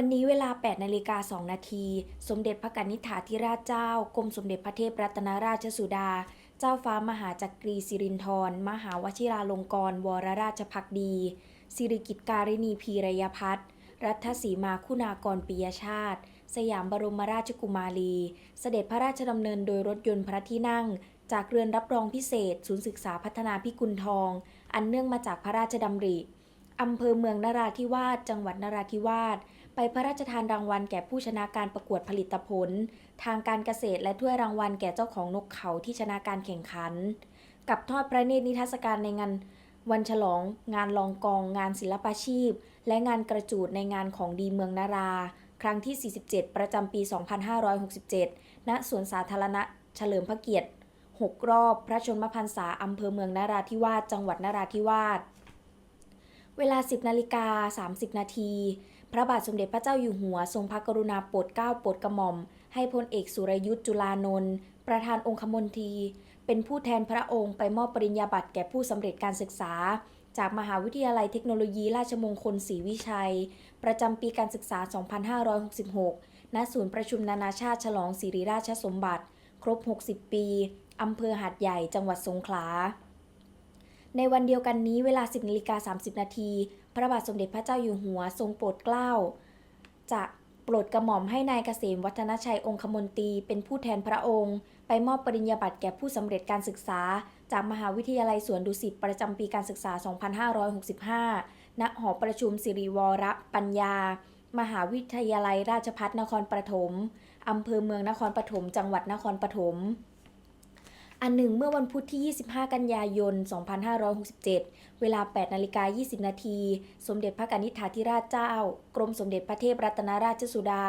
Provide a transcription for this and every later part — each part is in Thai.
วันนี้เวลา 8 นาฬิกา 2 นาที สมเด็จพระกนิษฐาธิราชเจ้า กรมสมเด็จพระเทพรัตนราชสุดา เจ้าฟ้ามหาจักรีสิรินธรมหาวชิราลงกรณ์วรราชพักดี สิริกิตการินีพีรยพัฒน์รัฐสีมาคุณากรปิยชาติ สยามบรมราชกุมารี เสด็จพระราชดำเนินโดยรถยนต์พระที่นั่ง จากเรือนรับรองพิเศษ ศูนย์ศึกษาพัฒนาพิกุลทอง อันเนื่องมาจากพระราชดำริอำเภอเมืองนราธิวาส จังหวัดนราธิวาส ไปพระราชทานรางวัลแก่ผู้ชนะการประกวดผลิตผล ทางการเกษตรและถ้วยรางวัลแก่เจ้าของนกเขาที่ชนะการแข่งขัน กับทอดพระเนตรนิทรรศการในงานวันฉลอง งานลองกอง งานศิลปาชีพ และงานกระจูดในงานของดีเมืองนารา ครั้งที่ 47 ประจำปี 2567 ณ สวนสาธารณะ เฉลิมพระเกียรติ 6 รอบ พระชนมพรรษาอำเภอเมืองนาราธิวาส จังหวัดนราธิวาส เวลา 10 นาฬิกา 30 นาที พระบาทสมเด็จพระเจ้าอยู่หัว ทรงพระกรุณาโปรดเกล้าโปรดกระหม่อม ให้พลเอกสุรยุทธ์จุลานนท์ประธานองคมนตรีเป็นผู้แทนพระองค์ไปมอบปริญญาบัตรแก่ผู้สำเร็จการศึกษา จากมหาวิทยาลัยเทคโนโลยีราชมงคลศรีวิชัย ประจำปีการศึกษา 2566 ณ ศูนย์ประชุมนานาชาติฉลองสิริราชสมบัติ ครบ 60 ปีอำเภอหาดใหญ่จังหวัดสงขลาในวันเดียวกันนี้เวลา 10นาฬิกา30 นาที ระบาทสมเด็จพระเจ้าอยู่หัวทรงโปรดเกล้า จะโปรดกระหม่อมให้นายเกษมวัฒนชัยองคมนตรีเป็นผู้แทนพระองค์ ไปมอบปริญญาบัตรแก่ผู้สำเร็จการศึกษา จากมหาวิทยาลัยสวนดุสิตประจำปีการศึกษา 2565 ณ หอประชุมสิริวรปัญญา มหาวิทยาลัยราชภัฏนครปฐมอำเภอเมืองนครปฐม จังหวัดนครปฐม อันหนึ่งเมื่อวันพุธที่ 25 กันยายน 2567 เวลา 8 นาฬิกา 20 นาที สมเด็จพระกนิษฐาธิราชเจ้า กรมสมเด็จพระเทพรัตนราชสุดา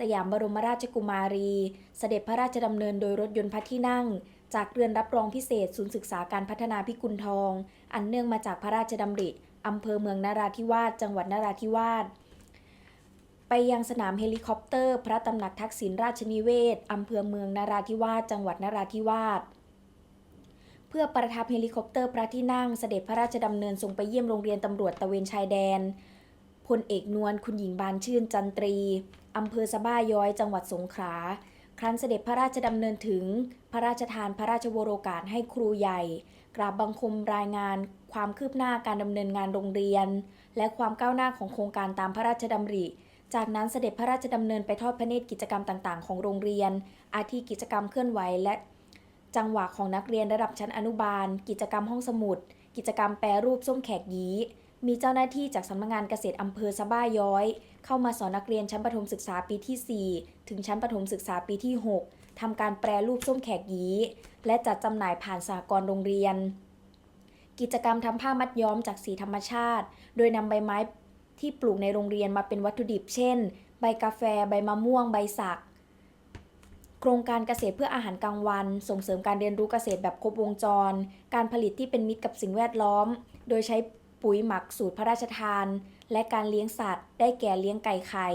สยามบรมราชกุมารี เสด็จพระราชดำเนินโดยรถยนต์พระที่นั่ง จากเรือนรับรองพิเศษ ศูนย์ศึกษาการพัฒนาพิกุลทอง อันเนื่องมาจากพระราชดำริอำเภอเมืองนราธิวาส จังหวัดนราธิวาสไปยังสนามเฮลิคอปเตอร์ พระตำหนักทักษิณราชนิเวศ อำเภอเมืองนราธิวาส จังหวัดนราธิวาส พื่อประทับเฮลิคอปเตอร์พระที่นั่งเสด็จพระราชดำเนินทรงไปเยี่ยมโรงเรียนตำรวจตะเวนชายแดนพลเอกนวลคุณหญิงบานชื่นจันตรีอำเภอสะบ้าย้อยจังหวัดสงขลาครั้นเสด็จพระราชดำเนินถึง พระราชทานพระราชวโรกาสให้ครูใหญ่ กราบบังคมรายงาน ความคืบหน้าการดำเนินงานโรงเรียน และความก้าวหน้าของโครงการตามพระราชดำริ จากนั้นเสด็จพระราชดำเนินไปทอดพระเนตรกิจกรรมต่าง ๆ ของโรงเรียน อาทิกิจกรรมเคลื่อนไหวและ จังหวะของนักเรียนระดับชั้นอนุบาล กิจกรรมห้องสมุด กิจกรรมแปรรูปส้มแขกยีมีเจ้าหน้าที่จากสำนักงานเกษตรอำเภอสะบ้าย้อย เข้ามาสอนนักเรียนชั้นประถมศึกษาปีที่ 4 ถึงชั้นประถมศึกษาปีที่ 6ทำการแปรรูปส้มแขกยีและจัดจำหน่ายผ่านสหกรโรงเรียน กิจกรรมทำผ้ามัดย้อมจากสีธรรมชาติ โดยนำใบไม้ที่ปลูกในโรงเรียนมาเป็นวัตถุดิบ เช่น ใบกาแฟ ใบมะม่วง ใบสัก ครงการเกษตรเพื่ออาหารกลางวัน ส่งเสริมการเรียนรู้เกษตรแบบครบวงจร การผลิตที่เป็นมิตรกับสิ่งแวดล้อม โดยใช้ปุ๋ยหมักสูตรพระราชทาน และการเลี้ยงสัตว์ ได้แก่เลี้ยงไก่ไข่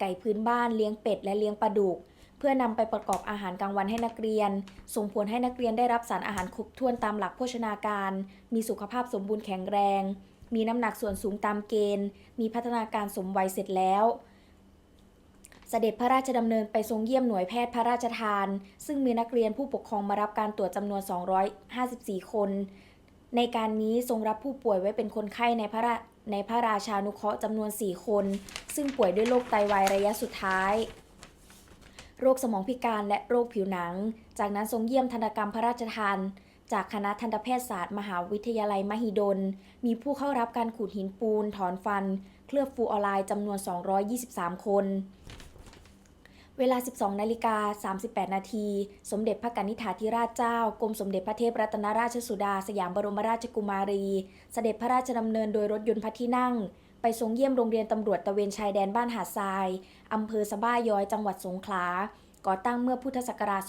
ไก่พื้นบ้าน เลี้ยงเป็ด และเลี้ยงปลาดุก เพื่อนำไปประกอบอาหารกลางวันให้นักเรียน ส่งผลให้นักเรียนได้รับสารอาหารครบถ้วนตามหลักโภชนาการ มีสุขภาพสมบูรณ์แข็งแรง มีน้ำหนักส่วนสูงตามเกณฑ์ มีพัฒนาการสมวัยเสร็จแล้ว สด็จพระราชดำเนินไปทรงเยี่ยมหน่วยแพทย์พระราชทาน ซึ่งมีนักเรียนผู้ปกครองมารับการตรวจจำนวน 254 คน ในการนี้ทรงรับผู้ป่วยไว้เป็นคนไข้ในพระราในพระราชานุเคราะห์จำนวน 4 คน ซึ่งป่วยด้วยโรคไตวายระยะสุดท้าย โรคสมองพิการและโรคผิวหนัง จากนั้นทรงเยี่ยมทันกรรมพระราชทาน จากคณะทันตแพทยศาสตร์มหาวิทยาลัยมหิดล มีผู้เข้ารับการขูดหินปูน ถอนฟัน เคลือบฟูออไรด์จำนวน 223 คน เวลา 12 นาฬิกา 38 นาที สมเด็จพระกนิษฐาธิราชเจ้า กรมสมเด็จพระเทพรัตนราชสุดา สยามบรมราชกุมารี เสด็จพระราชดำเนินโดยรถยนต์พระที่นั่ง ไปทรงเยี่ยมโรงเรียนตำรวจตะเวนชายแดนบ้านหาดทราย อำเภอสะบ้าย้อยจังหวัดสงขลา ก่อตั้งเมื่อพุทธศักราช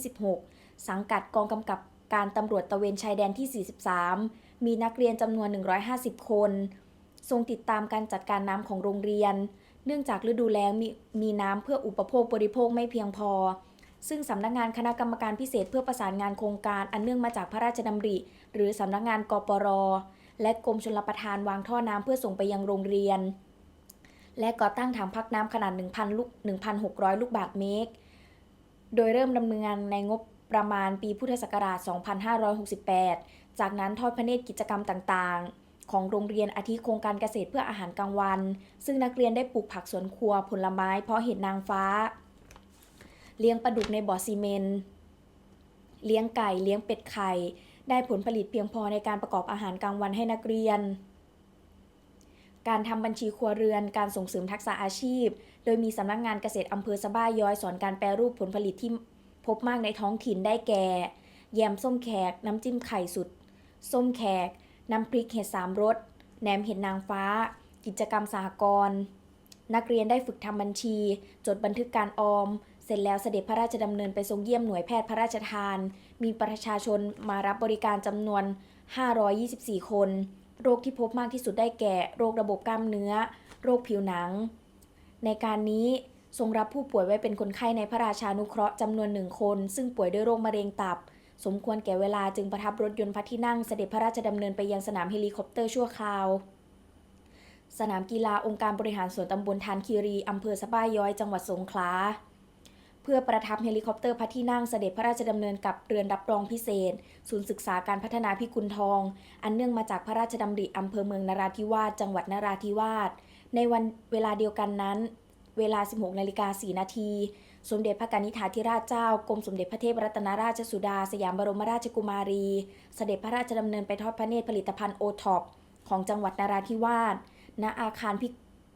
2526 สังกัดกองกำกับการตำรวจตะเวนชายแดนที่ 43 มีนักเรียนจำนวน 150 คน ทรงติดตามการจัดการน้ำของโรงเรียน เนื่องจากฤดูแล้งมีมีน้ำเพื่ออุปโภคบริโภคไม่เพียงพอ ซึ่งสำนักงานคณะกรรมการพิเศษเพื่อประสานงานโครงการอันเนื่องมาจากพระราชดำริ หรือสำนักงานกปร และกรมชลประทานวางท่อน้ำเพื่อส่งไปยังโรงเรียน และก่อตั้งถังพักน้ำขนาด 1,000ลูก1,600 ลูกบาศก์เมตร โดยเริ่มดำเนินงานในงบประมาณปีพุทธศักราช 2568 จากนั้นทอดพระเนตรกิจกรรมต่างๆ ของโรงเรียนอาทิโครงการเกษตรเพื่ออาหารกลางวัน ซึ่งนักเรียนได้ปลูกผักสวนครัวผลไม้เพาะเห็ดนางฟ้า เลี้ยงปลาดุกในบ่อซีเมนเลี้ยงไก่เลี้ยงเป็ดไข่ ได้ผลผลิตเพียงพอในการประกอบอาหารกลางวันให้นักเรียน การทำบัญชีครัวเรือน การส่งเสริมทักษะอาชีพ โดยมีสำนักงานเกษตรอำเภอสะบ้าย้อยสอนการแปรรูปผลผลิตที่พบมากในท้องถิ่นได้แก่ แยมส้มแขก น้ำจิ้มไข่สุด ส้มแขก น้ำพริกเห็ดสามรสแหนมเห็ดนางฟ้า กิจกรรมสหกรณ์นักเรียนได้ฝึกทำบัญชี จดบันทึกการออม เสร็จแล้วเสด็จพระราชดำเนินไปทรงเยี่ยมหน่วยแพทย์พระราชทาน มีประชาชนมารับบริการจำนวน 524 คน โรคที่พบมากที่สุดได้แก่ โรคระบบกล้ามเนื้อ โรคผิวหนัง ในการนี้ทรงรับผู้ป่วยไว้เป็นคนไข้ในพระราชานุเคราะห์จำนวนหนึ่งคน ซึ่งป่วยด้วยโรคมะเร็งตับ สมควรแก่เวลาจึงประทับรถยนต์พระที่นั่งเสด็จพระราชดำเนินไปยังสนามเฮลิคอปเตอร์ชั่วคราว สนามกีฬาองค์การบริหารส่วนตำบลทานคีรีอำเภอสะบ้าย้อย จังหวัดสงขลาเพื่อประทับเฮลิคอปเตอร์พระที่นั่งเสด็จพระราชดำเนินกับเรือนรับรองพิเศษ ศูนย์ศึกษาการพัฒนาพิกุลทอง อันเนื่องมาจากพระราชดำริอำเภอเมืองนราธิวาสจังหวัดนราธิวาสในวันเวลาเดียวกันนั้น เวลา 16นาฬิกา4นาที สมเด็จพระกนิษฐาธิราชเจ้ากรมสมเด็จพระเทพรัตนราชสุดา สยามบรมราชกุมารี เสด็จพระราชดำเนินไปทอดพระเนตรผลิตภัณฑ์โอท็อปของจังหวัดนราธิวาส ณ อาคารพิ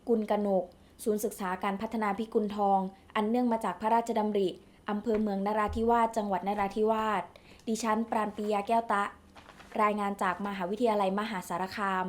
กุลกนก ศูนย์ศึกษาการพัฒนาพิกุลทอง อันเนื่องมาจากพระราชดำริ อำเภอเมืองนราธิวาส จังหวัดนราธิวาส ดิฉัน ปราณปียาแก้วตะ รายงานจากมหาวิทยาลัยมหาสารคาม